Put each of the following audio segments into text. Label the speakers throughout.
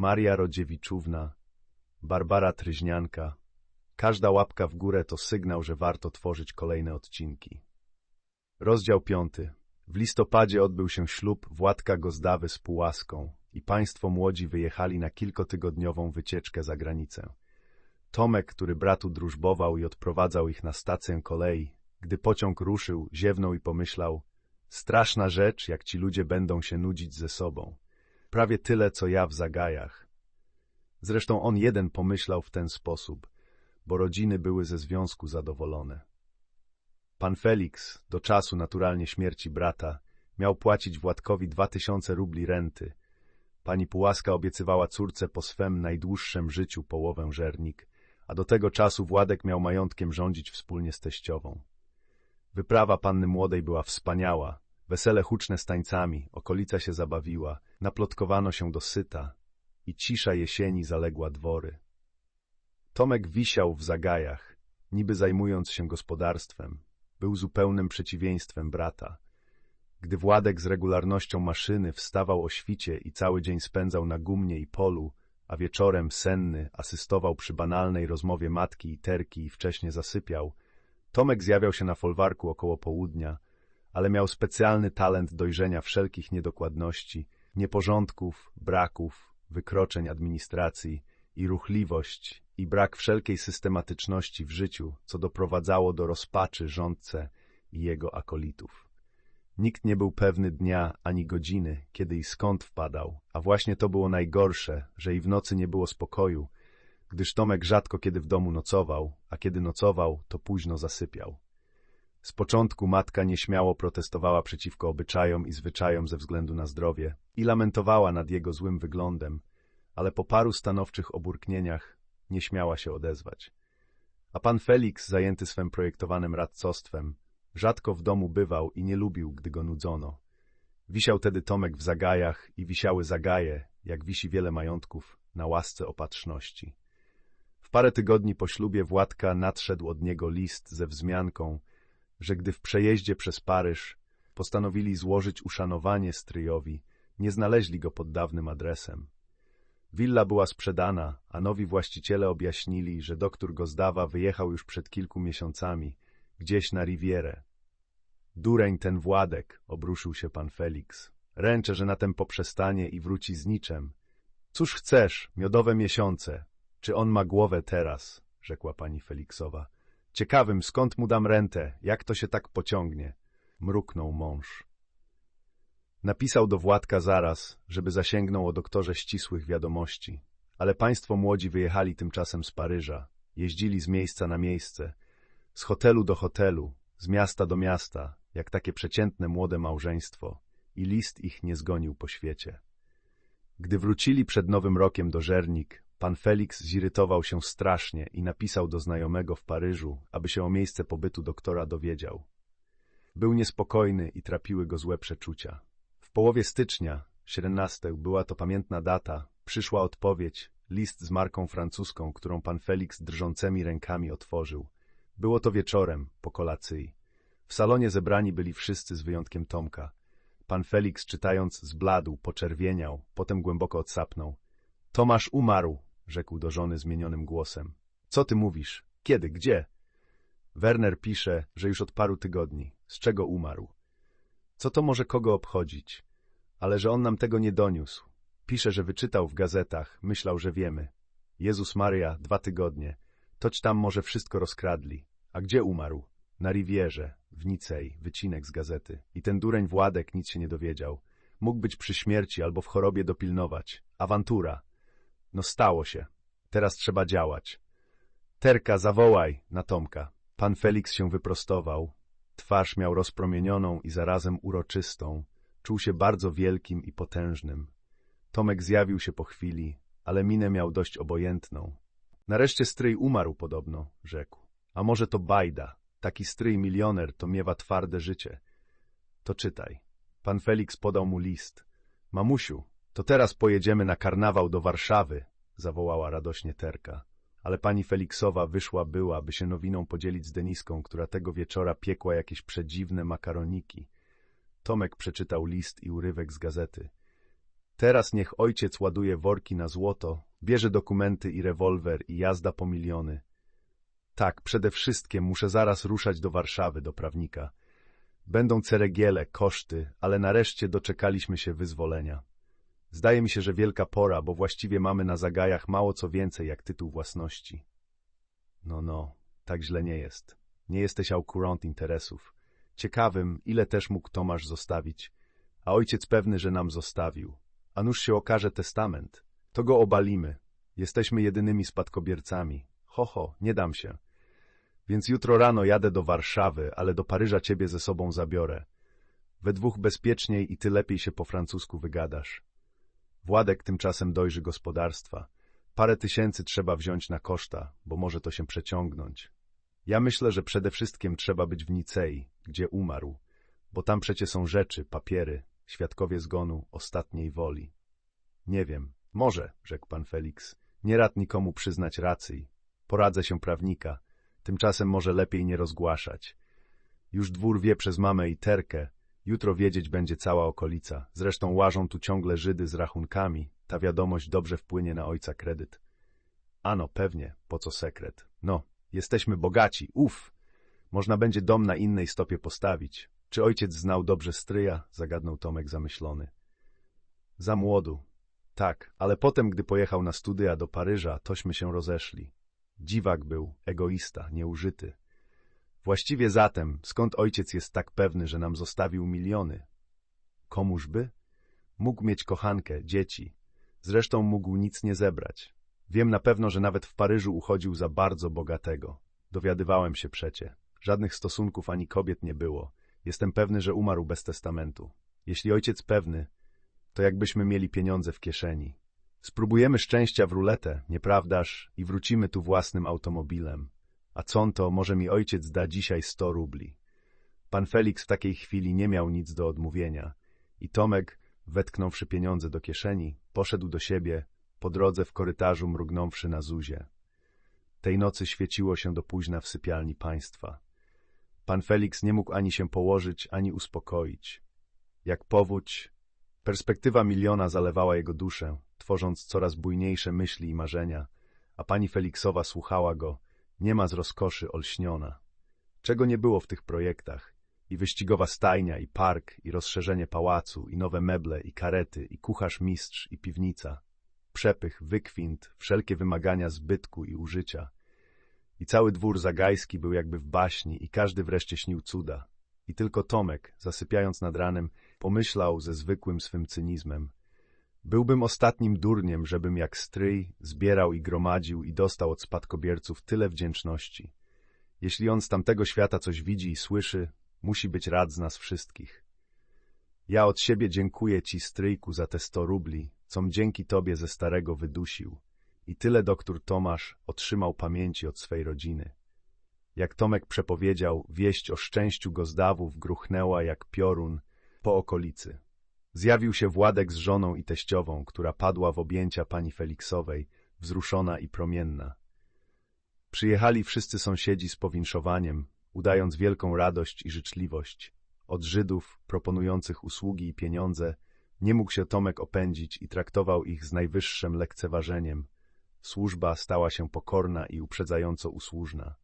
Speaker 1: Maria Rodziewiczówna, Barbara Tryźnianka. Każda łapka w górę to sygnał, że warto tworzyć kolejne odcinki. Rozdział piąty. W listopadzie odbył się ślub Władka Gozdawy z Pułaską i państwo młodzi wyjechali na kilkotygodniową wycieczkę za granicę. Tomek, który bratu drużbował i odprowadzał ich na stację kolei, gdy pociąg ruszył, ziewnął i pomyślał Straszna rzecz, jak ci ludzie będą się nudzić ze sobą. Prawie tyle, co ja w zagajach. Zresztą on jeden pomyślał w ten sposób, bo rodziny były ze związku zadowolone. Pan Felix, do czasu naturalnie śmierci brata, miał płacić Władkowi dwa tysiące rubli renty. Pani Pułaska obiecywała córce po swem najdłuższym życiu połowę żernik, a do tego czasu Władek miał majątkiem rządzić wspólnie z teściową. Wyprawa panny młodej była wspaniała, wesele huczne z tańcami, okolica się zabawiła, naplotkowano się do syta i cisza jesieni zaległa dwory. Tomek wisiał w zagajach, niby zajmując się gospodarstwem, był zupełnym przeciwieństwem brata. Gdy Władek z regularnością maszyny wstawał o świcie i cały dzień spędzał na gumnie i polu, a wieczorem senny asystował przy banalnej rozmowie matki i terki i wcześnie zasypiał, Tomek zjawiał się na folwarku około południa, ale miał specjalny talent dojrzenia wszelkich niedokładności, nieporządków, braków, wykroczeń administracji i ruchliwość i brak wszelkiej systematyczności w życiu, co doprowadzało do rozpaczy rządce i jego akolitów. Nikt nie był pewny dnia ani godziny, kiedy i skąd wpadał, a właśnie to było najgorsze, że i w nocy nie było spokoju, gdyż Tomek rzadko kiedy w domu nocował, a kiedy nocował, to późno zasypiał. Z początku matka nieśmiało protestowała przeciwko obyczajom i zwyczajom ze względu na zdrowie i lamentowała nad jego złym wyglądem, ale po paru stanowczych oburknieniach nie śmiała się odezwać. A pan Felix, zajęty swym projektowanym radcostwem, rzadko w domu bywał i nie lubił, gdy go nudzono. Wisiał tedy Tomek w zagajach i wisiały zagaje, jak wisi wiele majątków, na łasce opatrzności. W parę tygodni po ślubie Władka nadszedł od niego list ze wzmianką, że gdy w przejeździe przez Paryż postanowili złożyć uszanowanie stryjowi, nie znaleźli go pod dawnym adresem. Willa była sprzedana, a nowi właściciele objaśnili, że doktor Gozdawa wyjechał już przed kilku miesiącami, gdzieś na Rivierę. Dureń ten Władek, obruszył się pan Felix. Ręczę, że na tem poprzestanie i wróci z niczem. Cóż chcesz, miodowe miesiące. Czy on ma głowę teraz? rzekła pani Feliksowa. Ciekawym, skąd mu dam rentę, jak to się tak pociągnie? Mruknął mąż. Napisał do Władka zaraz, żeby zasięgnął o doktorze ścisłych wiadomości. Ale państwo młodzi wyjechali tymczasem z Paryża. Jeździli z miejsca na miejsce, z hotelu do hotelu, z miasta do miasta, jak takie przeciętne młode małżeństwo, i list ich nie zgonił po świecie. Gdy wrócili przed Nowym Rokiem do Żernik, pan Felix zirytował się strasznie i napisał do znajomego w Paryżu, aby się o miejsce pobytu doktora dowiedział. Był niespokojny i trapiły go złe przeczucia. W połowie stycznia, 17, była to pamiętna data, przyszła odpowiedź, list z marką francuską, którą pan Felix drżącymi rękami otworzył. Było to wieczorem, po kolacji. W salonie zebrani byli wszyscy z wyjątkiem Tomka. Pan Felix, czytając, zbladł, poczerwieniał, potem głęboko odsapnął. Tomasz umarł, rzekł do żony zmienionym głosem. Co ty mówisz? Kiedy? Gdzie? Werner pisze, że już od paru tygodni. Z czego umarł? Co to może kogo obchodzić? Ale że on nam tego nie doniósł. Pisze, że wyczytał w gazetach, myślał, że wiemy. Jezus Maria, dwa tygodnie. Toć tam może wszystko rozkradli. A gdzie umarł? Na Rivierze, w Nicej, wycinek z gazety. I ten dureń Władek nic się nie dowiedział. Mógł być przy śmierci albo w chorobie dopilnować. Awantura. No stało się. Teraz trzeba działać. Terka, zawołaj na Tomka. Pan Felix się wyprostował. Twarz miał rozpromienioną i zarazem uroczystą. Czuł się bardzo wielkim i potężnym. Tomek zjawił się po chwili, ale minę miał dość obojętną. Nareszcie stryj umarł podobno, rzekł. A może to bajda. Taki stryj milioner to miewa twarde życie. To czytaj. Pan Felix podał mu list. Mamusiu, to teraz pojedziemy na karnawał do Warszawy, zawołała radośnie Terka. Ale pani Feliksowa wyszła była, by się nowiną podzielić z Deniską, która tego wieczora piekła jakieś przedziwne makaroniki. Tomek przeczytał list i urywek z gazety. Teraz niech ojciec ładuje worki na złoto, bierze dokumenty i rewolwer i jazda po miliony. Tak, przede wszystkim muszę zaraz ruszać do Warszawy, do prawnika. Będą ceregiele, koszty, ale nareszcie doczekaliśmy się wyzwolenia. Zdaje mi się, że wielka pora, bo właściwie mamy na zagajach mało co więcej jak tytuł własności. No, no, tak źle nie jest. Nie jesteś aukurant interesów. Ciekawym, ile też mógł Tomasz zostawić, a ojciec pewny, że nam zostawił. A nuż się okaże testament. To go obalimy. Jesteśmy jedynymi spadkobiercami. Ho, ho, nie dam się. Więc jutro rano jadę do Warszawy, ale do Paryża ciebie ze sobą zabiorę. We dwóch bezpieczniej i ty lepiej się po francusku wygadasz. Władek tymczasem dojrzy gospodarstwa. Parę tysięcy trzeba wziąć na koszta, bo może to się przeciągnąć. Ja myślę, że przede wszystkim trzeba być w Nicei, gdzie umarł, bo tam przecie są rzeczy, papiery, świadkowie zgonu, ostatniej woli. Nie wiem, może, rzekł pan Felix, nie rad nikomu przyznać racji. Poradzę się prawnika, tymczasem może lepiej nie rozgłaszać. Już dwór wie przez mamę i terkę, jutro wiedzieć będzie cała okolica. Zresztą łażą tu ciągle Żydy z rachunkami, ta wiadomość dobrze wpłynie na ojca kredyt. Ano, pewnie, po co sekret? No, jesteśmy bogaci, uf! Można będzie dom na innej stopie postawić. Czy ojciec znał dobrze stryja? Zagadnął Tomek zamyślony. Za młodu. Tak, ale potem, gdy pojechał na studia do Paryża, tośmy się rozeszli. Dziwak był, egoista, nieużyty. Właściwie zatem, skąd ojciec jest tak pewny, że nam zostawił miliony? Komuż by? Mógł mieć kochankę, dzieci. Zresztą mógł nic nie zebrać. Wiem na pewno, że nawet w Paryżu uchodził za bardzo bogatego. Dowiadywałem się przecie. Żadnych stosunków ani kobiet nie było. Jestem pewny, że umarł bez testamentu. Jeśli ojciec pewny, to jakbyśmy mieli pieniądze w kieszeni. Spróbujemy szczęścia w ruletę, nieprawdaż, i wrócimy tu własnym automobilem. A co to, może mi ojciec da dzisiaj sto rubli. Pan Felix w takiej chwili nie miał nic do odmówienia i Tomek, wetknąwszy pieniądze do kieszeni, poszedł do siebie, po drodze w korytarzu mrugnąwszy na Zuzie. Tej nocy świeciło się do późna w sypialni państwa. Pan Felix nie mógł ani się położyć, ani uspokoić. Jak powódź, perspektywa miliona zalewała jego duszę, tworząc coraz bujniejsze myśli i marzenia, a pani Feliksowa słuchała go, nie ma z rozkoszy olśniona. Czego nie było w tych projektach? I wyścigowa stajnia, i park, i rozszerzenie pałacu, i nowe meble, i karety, i kucharz mistrz, i piwnica. Przepych, wykwint, wszelkie wymagania zbytku i użycia – i cały dwór zagajski był jakby w baśni i każdy wreszcie śnił cuda. I tylko Tomek, zasypiając nad ranem, pomyślał ze zwykłym swym cynizmem. Byłbym ostatnim durniem, żebym jak stryj zbierał i gromadził i dostał od spadkobierców tyle wdzięczności. Jeśli on z tamtego świata coś widzi i słyszy, musi być rad z nas wszystkich. Ja od siebie dziękuję ci, stryjku, za te sto rubli, com dzięki tobie ze starego wydusił. I tyle doktor Tomasz otrzymał pamięci od swej rodziny. Jak Tomek przepowiedział, wieść o szczęściu Gozdawów gruchnęła jak piorun po okolicy. Zjawił się Władek z żoną i teściową, która padła w objęcia pani Feliksowej, wzruszona i promienna. Przyjechali wszyscy sąsiedzi z powinszowaniem, udając wielką radość i życzliwość. Od Żydów, proponujących usługi i pieniądze, nie mógł się Tomek opędzić i traktował ich z najwyższym lekceważeniem – Służba stała się pokorna i uprzedzająco usłużna.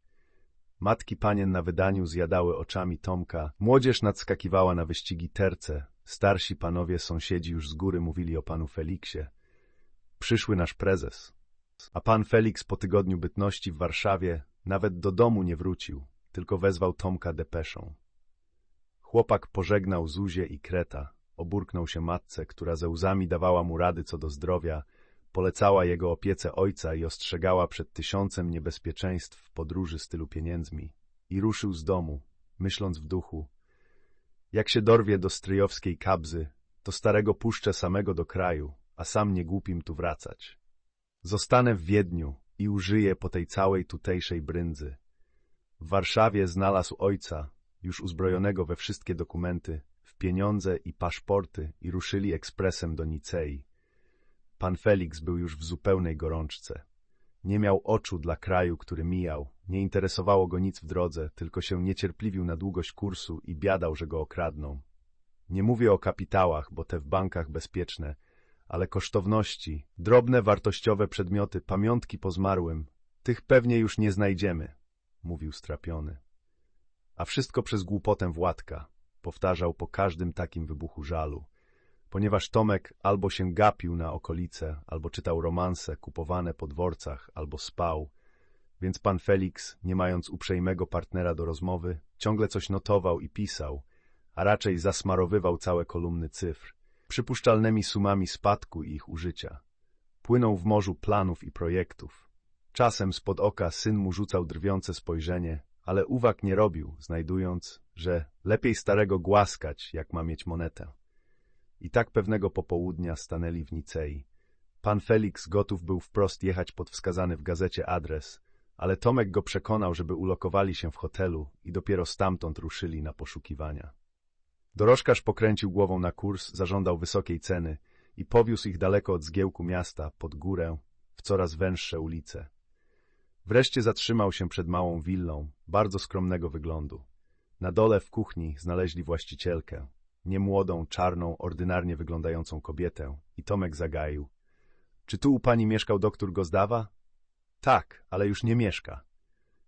Speaker 1: Matki panien na wydaniu zjadały oczami Tomka, młodzież nadskakiwała na wyścigi terce, starsi panowie sąsiedzi już z góry mówili o panu Feliksie. Przyszły nasz prezes. A pan Felix po tygodniu bytności w Warszawie nawet do domu nie wrócił, tylko wezwał Tomka depeszą. Chłopak pożegnał Zuzię i Kreta, oburknął się matce, która ze łzami dawała mu rady co do zdrowia, Polecała jego opiece ojca i ostrzegała przed tysiącem niebezpieczeństw w podróży stylu pieniędzmi. I ruszył z domu, myśląc w duchu. Jak się dorwie do stryjowskiej kabzy, to starego puszczę samego do kraju, a sam nie głupim tu wracać. Zostanę w Wiedniu i użyję po tej całej tutejszej brędzy. W Warszawie znalazł ojca, już uzbrojonego we wszystkie dokumenty, w pieniądze i paszporty i ruszyli ekspresem do Nicei. Pan Felix był już w zupełnej gorączce. Nie miał oczu dla kraju, który mijał, nie interesowało go nic w drodze, tylko się niecierpliwił na długość kursu i biadał, że go okradną. Nie mówię o kapitałach, bo te w bankach bezpieczne, ale kosztowności, drobne wartościowe przedmioty, pamiątki po zmarłym, tych pewnie już nie znajdziemy, mówił strapiony. A wszystko przez głupotę Władka, powtarzał po każdym takim wybuchu żalu, ponieważ Tomek albo się gapił na okolice, albo czytał romanse kupowane po dworcach, albo spał, więc pan Felix, nie mając uprzejmego partnera do rozmowy, ciągle coś notował i pisał, a raczej zasmarowywał całe kolumny cyfr, przypuszczalnymi sumami spadku i ich użycia. Płynął w morzu planów i projektów. Czasem spod oka syn mu rzucał drwiące spojrzenie, ale uwag nie robił, znajdując, że lepiej starego głaskać, jak ma mieć monetę. I tak pewnego popołudnia stanęli w Nicei. Pan Felix gotów był wprost jechać pod wskazany w gazecie adres, ale Tomek go przekonał, żeby ulokowali się w hotelu i dopiero stamtąd ruszyli na poszukiwania. Dorożkarz pokręcił głową na kurs, zażądał wysokiej ceny i powiózł ich daleko od zgiełku miasta, pod górę, w coraz węższe ulice. Wreszcie zatrzymał się przed małą willą, bardzo skromnego wyglądu. Na dole w kuchni znaleźli właścicielkę, niemłodą, czarną, ordynarnie wyglądającą kobietę i Tomek zagaił. Czy tu u pani mieszkał doktor Gozdawa? Tak, ale już nie mieszka.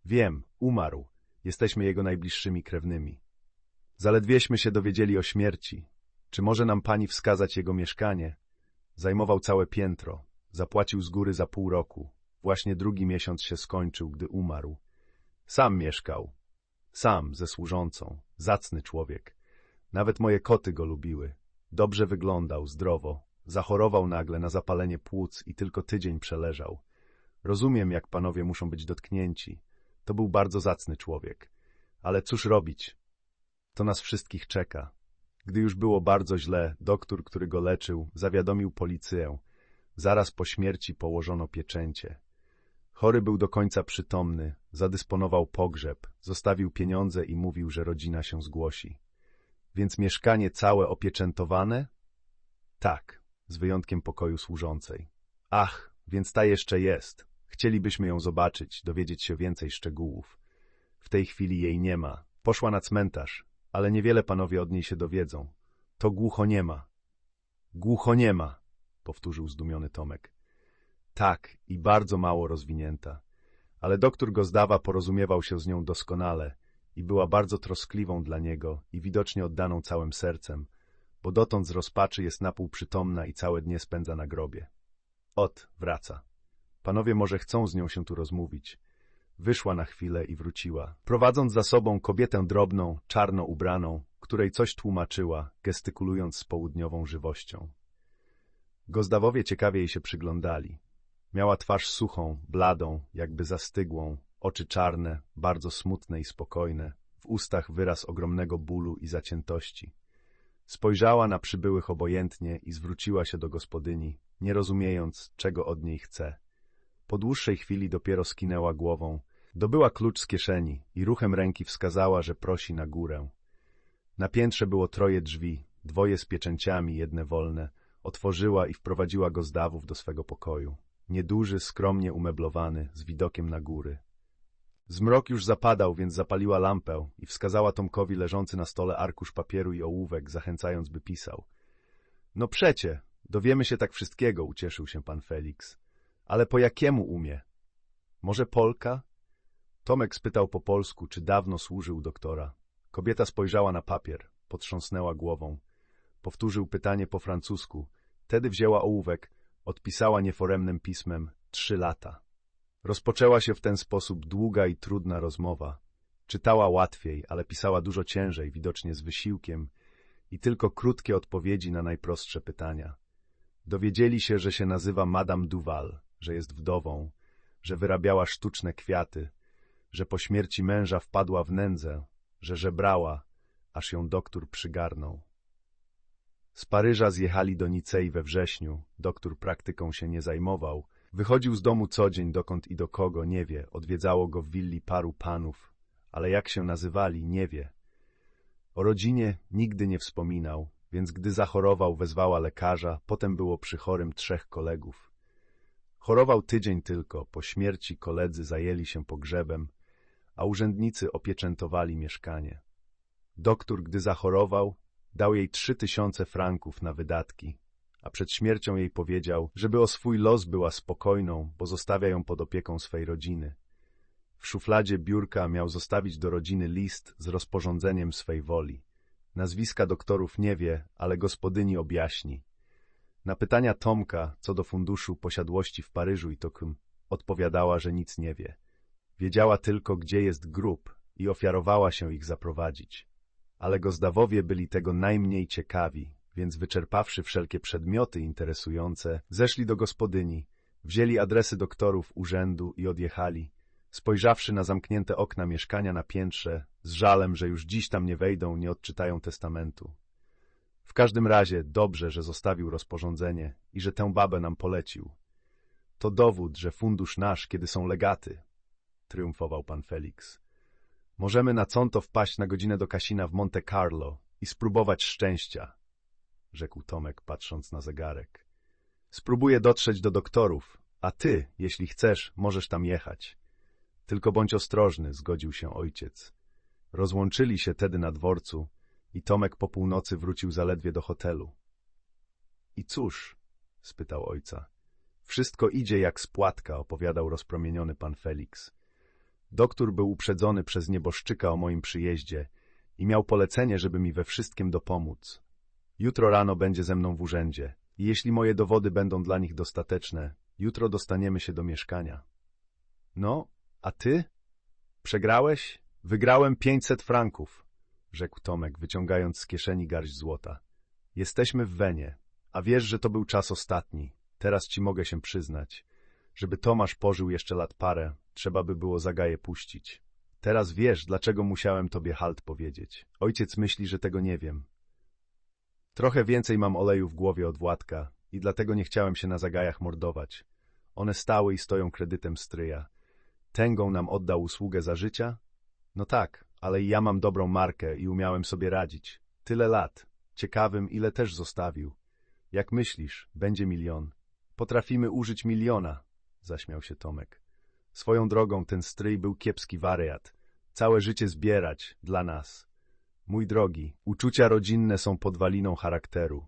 Speaker 1: Wiem, umarł. Jesteśmy jego najbliższymi krewnymi. Zaledwieśmy się dowiedzieli o śmierci. Czy może nam pani wskazać jego mieszkanie? Zajmował całe piętro. Zapłacił z góry za pół roku. Właśnie drugi miesiąc się skończył, gdy umarł. Sam mieszkał. Sam, ze służącą. Zacny człowiek. Nawet moje koty go lubiły. Dobrze wyglądał, zdrowo. Zachorował nagle na zapalenie płuc i tylko tydzień przeleżał. Rozumiem, jak panowie muszą być dotknięci. To był bardzo zacny człowiek. Ale cóż robić? To nas wszystkich czeka. Gdy już było bardzo źle, doktor, który go leczył, zawiadomił policję. Zaraz po śmierci położono pieczęcie. Chory był do końca przytomny, zadysponował pogrzeb, zostawił pieniądze i mówił, że rodzina się zgłosi. Więc mieszkanie całe opieczętowane? Tak, z wyjątkiem pokoju służącej. Ach, więc ta jeszcze jest. Chcielibyśmy ją zobaczyć, dowiedzieć się więcej szczegółów. W tej chwili jej nie ma. Poszła na cmentarz, ale niewiele panowie od niej się dowiedzą. To głucho nie ma. Głucho nie ma, powtórzył zdumiony Tomek. Tak, i bardzo mało rozwinięta. Ale doktor Gozdawa porozumiewał się z nią doskonale i była bardzo troskliwą dla niego i widocznie oddaną całym sercem, bo dotąd z rozpaczy jest napół przytomna i całe dnie spędza na grobie. Ot, wraca. Panowie może chcą z nią się tu rozmówić. Wyszła na chwilę i wróciła, prowadząc za sobą kobietę drobną, czarno ubraną, której coś tłumaczyła, gestykulując z południową żywością. Gozdawowie ciekawie jej się przyglądali. Miała twarz suchą, bladą, jakby zastygłą, oczy czarne, bardzo smutne i spokojne, w ustach wyraz ogromnego bólu i zaciętości. Spojrzała na przybyłych obojętnie i zwróciła się do gospodyni, nie rozumiejąc, czego od niej chce. Po dłuższej chwili dopiero skinęła głową, dobyła klucz z kieszeni i ruchem ręki wskazała, że prosi na górę. Na piętrze było troje drzwi, dwoje z pieczęciami, jedne wolne. Otworzyła i wprowadziła go z dawów do swego pokoju. Nieduży, skromnie umeblowany, z widokiem na góry. Zmrok już zapadał, więc zapaliła lampę i wskazała Tomkowi leżący na stole arkusz papieru i ołówek, zachęcając, by pisał. No przecie, dowiemy się tak wszystkiego, ucieszył się pan Felix. Ale po jakiemu umie? Może Polka? Tomek spytał po polsku, czy dawno służył doktora. Kobieta spojrzała na papier, potrząsnęła głową. Powtórzył pytanie po francusku. Tedy wzięła ołówek, odpisała nieforemnym pismem trzy lata. Rozpoczęła się w ten sposób długa i trudna rozmowa. Czytała łatwiej, ale pisała dużo ciężej, widocznie z wysiłkiem, i tylko krótkie odpowiedzi na najprostsze pytania. Dowiedzieli się, że się nazywa Madame Duval, że jest wdową, że wyrabiała sztuczne kwiaty, że po śmierci męża wpadła w nędzę, że żebrała, aż ją doktor przygarnął. Z Paryża zjechali do Nicei we wrześniu, doktor praktyką się nie zajmował, wychodził z domu co dzień, dokąd i do kogo, nie wie, odwiedzało go w willi paru panów, ale jak się nazywali, nie wie. O rodzinie nigdy nie wspominał, więc gdy zachorował, wezwała lekarza, potem było przy chorym trzech kolegów. Chorował tydzień tylko, po śmierci koledzy zajęli się pogrzebem, a urzędnicy opieczętowali mieszkanie. Doktor, gdy zachorował, dał jej trzy tysiące franków na wydatki, a przed śmiercią jej powiedział, żeby o swój los była spokojną, bo zostawia ją pod opieką swej rodziny. W szufladzie biurka miał zostawić do rodziny list z rozporządzeniem swej woli. Nazwiska doktorów nie wie, ale gospodyni objaśni. Na pytania Tomka co do funduszu posiadłości w Paryżu i Tokym odpowiadała, że nic nie wie. Wiedziała tylko, gdzie jest grób i ofiarowała się ich zaprowadzić. Ale gozdawowie byli tego najmniej ciekawi, więc wyczerpawszy wszelkie przedmioty interesujące, zeszli do gospodyni, wzięli adresy doktorów urzędu i odjechali, spojrzawszy na zamknięte okna mieszkania na piętrze, z żalem, że już dziś tam nie wejdą, nie odczytają testamentu. W każdym razie dobrze, że zostawił rozporządzenie i że tę babę nam polecił. To dowód, że fundusz nasz, kiedy są legaty, triumfował pan Felix. Możemy na conto wpaść na godzinę do kasina w Monte Carlo i spróbować szczęścia, rzekł Tomek, patrząc na zegarek. Spróbuję dotrzeć do doktorów, a ty, jeśli chcesz, możesz tam jechać. Tylko bądź ostrożny, zgodził się ojciec. Rozłączyli się tedy na dworcu i Tomek po północy wrócił zaledwie do hotelu. I cóż? spytał ojca. Wszystko idzie jak spłatka, opowiadał rozpromieniony pan Felix. Doktor był uprzedzony przez nieboszczyka o moim przyjeździe i miał polecenie, żeby mi we wszystkim dopomóc. Jutro rano będzie ze mną w urzędzie i jeśli moje dowody będą dla nich dostateczne, jutro dostaniemy się do mieszkania. No, a ty? Przegrałeś? Wygrałem pięćset franków, rzekł Tomek, wyciągając z kieszeni garść złota. Jesteśmy w Wenie, a wiesz, że to był czas ostatni. Teraz ci mogę się przyznać. Żeby Tomasz pożył jeszcze lat parę, trzeba by było zagaję puścić. Teraz wiesz, dlaczego musiałem tobie halt powiedzieć. Ojciec myśli, że tego nie wiem. Trochę więcej mam oleju w głowie od Władka i dlatego nie chciałem się na zagajach mordować. One stały i stoją kredytem stryja. Tęgą nam oddał usługę za życia? No tak, ale i ja mam dobrą markę i umiałem sobie radzić. Tyle lat. Ciekawym, ile też zostawił. Jak myślisz, będzie milion. Potrafimy użyć miliona, zaśmiał się Tomek. Swoją drogą ten stryj był kiepski wariat. Całe życie zbierać, dla nas. Mój drogi, uczucia rodzinne są podwaliną charakteru.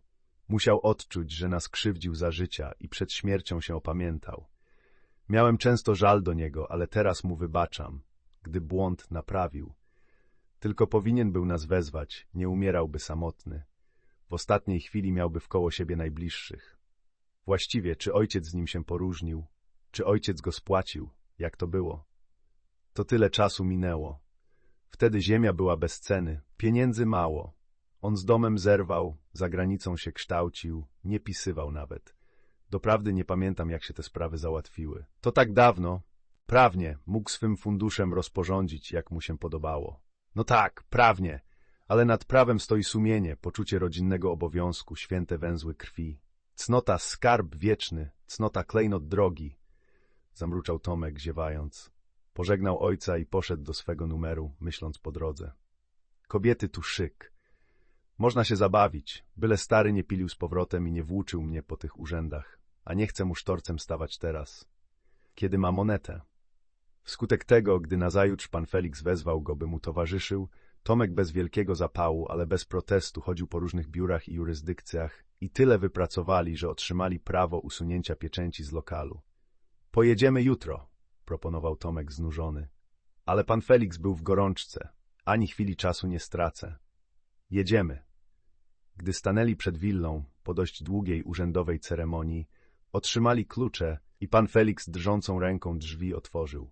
Speaker 1: Musiał odczuć, że nas krzywdził za życia i przed śmiercią się opamiętał. Miałem często żal do niego, ale teraz mu wybaczam, gdy błąd naprawił. Tylko powinien był nas wezwać, nie umierałby samotny. W ostatniej chwili miałby wkoło siebie najbliższych. Właściwie, czy ojciec z nim się poróżnił, czy ojciec go spłacił, jak to było? To tyle czasu minęło. Wtedy ziemia była bez ceny, pieniędzy mało. On z domem zerwał, za granicą się kształcił, nie pisywał nawet. Doprawdy nie pamiętam, jak się te sprawy załatwiły. To tak dawno, prawnie, mógł swym funduszem rozporządzić, jak mu się podobało. No tak, prawnie, ale nad prawem stoi sumienie, poczucie rodzinnego obowiązku, święte węzły krwi. Cnota skarb wieczny, cnota klejnot drogi, zamruczał Tomek, ziewając. Pożegnał ojca i poszedł do swego numeru, myśląc po drodze. Kobiety tu szyk. Można się zabawić, byle stary nie pilił z powrotem i nie włóczył mnie po tych urzędach, a nie chcę mu sztorcem stawać teraz, kiedy ma monetę. Wskutek tego, gdy nazajutrz pan Felix wezwał go, by mu towarzyszył, Tomek bez wielkiego zapału, ale bez protestu chodził po różnych biurach i jurysdykcjach i tyle wypracowali, że otrzymali prawo usunięcia pieczęci z lokalu. Pojedziemy jutro, proponował Tomek znużony. Ale pan Felix był w gorączce. Ani chwili czasu nie stracę. Jedziemy. Gdy stanęli przed willą, po dość długiej urzędowej ceremonii, otrzymali klucze i pan Felix drżącą ręką drzwi otworzył.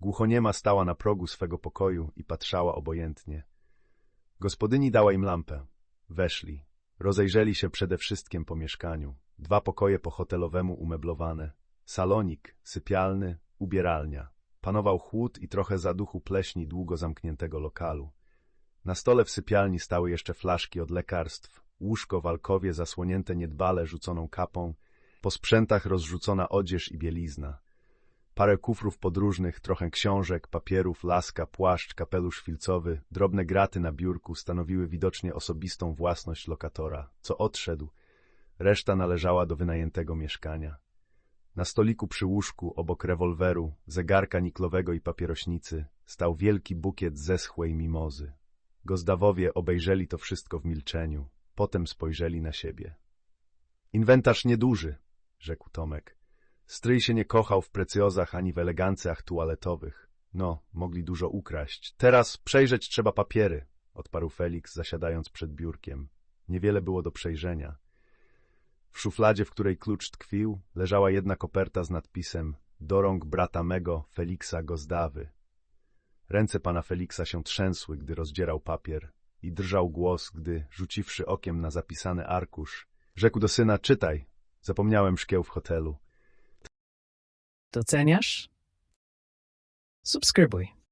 Speaker 1: Głuchoniema stała na progu swego pokoju i patrzała obojętnie. Gospodyni dała im lampę. Weszli. Rozejrzeli się przede wszystkim po mieszkaniu. Dwa pokoje po hotelowemu umeblowane. Salonik, sypialny, ubieralnia. Panował chłód i trochę zaduchu pleśni długo zamkniętego lokalu. Na stole w sypialni stały jeszcze flaszki od lekarstw, łóżko w alkowie zasłonięte niedbale rzuconą kapą, po sprzętach rozrzucona odzież i bielizna. Parę kufrów podróżnych, trochę książek, papierów, laska, płaszcz, kapelusz filcowy, drobne graty na biurku stanowiły widocznie osobistą własność lokatora, co odszedł. Reszta należała do wynajętego mieszkania. Na stoliku przy łóżku, obok rewolweru, zegarka niklowego i papierośnicy, stał wielki bukiet zeschłej mimozy. Gozdawowie obejrzeli to wszystko w milczeniu, potem spojrzeli na siebie. Inwentarz nieduży, rzekł Tomek. Stryj się nie kochał w precjozach ani w elegancjach tualetowych. No, mogli dużo ukraść. Teraz przejrzeć trzeba papiery, odparł Felix, zasiadając przed biurkiem. Niewiele było do przejrzenia. W szufladzie, w której klucz tkwił, leżała jedna koperta z nadpisem do rąk brata mego, Feliksa Gozdawy. Ręce pana Feliksa się trzęsły, gdy rozdzierał papier i drżał głos, gdy, rzuciwszy okiem na zapisany arkusz, rzekł do syna, czytaj, zapomniałem szkieł w hotelu.
Speaker 2: Doceniasz? Subskrybuj.